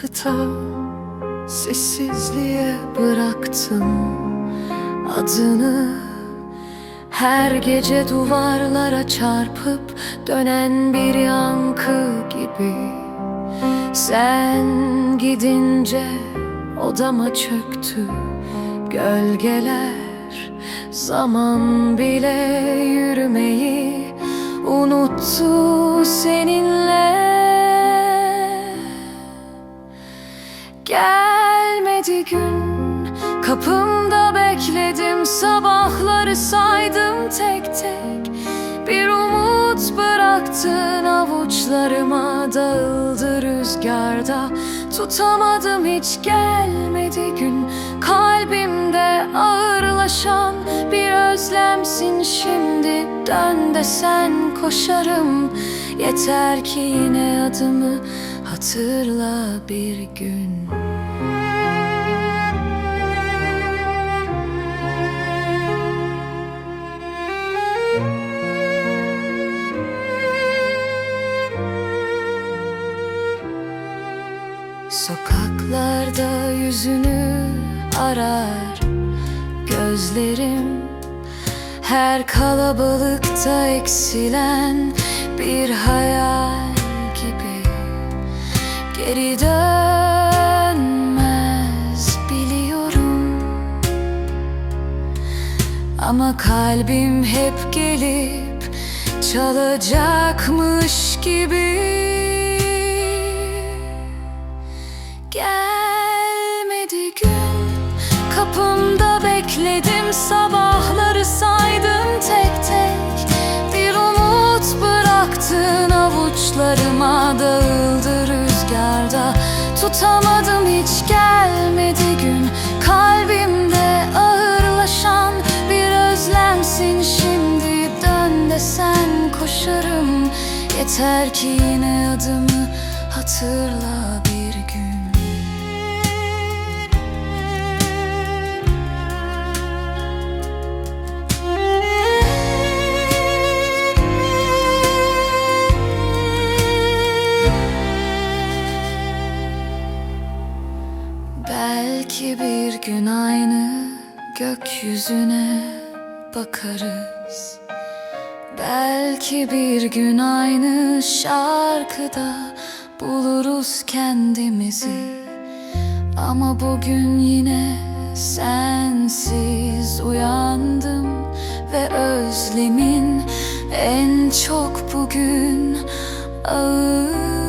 kıta Sessizliğe bıraktım adını. Her gece duvarlara çarpıp dönen bir yankı gibi. Sen gidince odama çöktü gölgeler. Zaman bile yürümeyi unuttu Gelmedi gün Kapımda bekledim Sabahları saydım tek tek. Bir umut bıraktın avuçlarıma Dağıldı rüzgarda. Tutamadım hiç gelmedi gün. Kalbimde ağırlaşan bir özlemsin şimdi. Dön desen koşarım. Yeter ki yine adımı hatırla bir gün Sokaklarda yüzünü arar gözlerim. Her kalabalıkta eksilen bir hayal gibi Geri dönmez biliyorum. Ama kalbim hep gelip çalacakmış gibi Kapımda bekledim Sabahları saydım tek tek. Bir umut bıraktın avuçlarıma Dağıldı rüzgarda. Tutamadım hiç gelmedi gün. Kalbimde ağırlaşan bir özlemsin. Şimdi Dön desen koşarım. Yeter ki yine adımı hatırla bir gün aynı gökyüzüne bakarız. Belki bir gün aynı şarkıda buluruz kendimizi. Ama bugün yine sensiz uyandım Ve özlemin en çok bugün ağır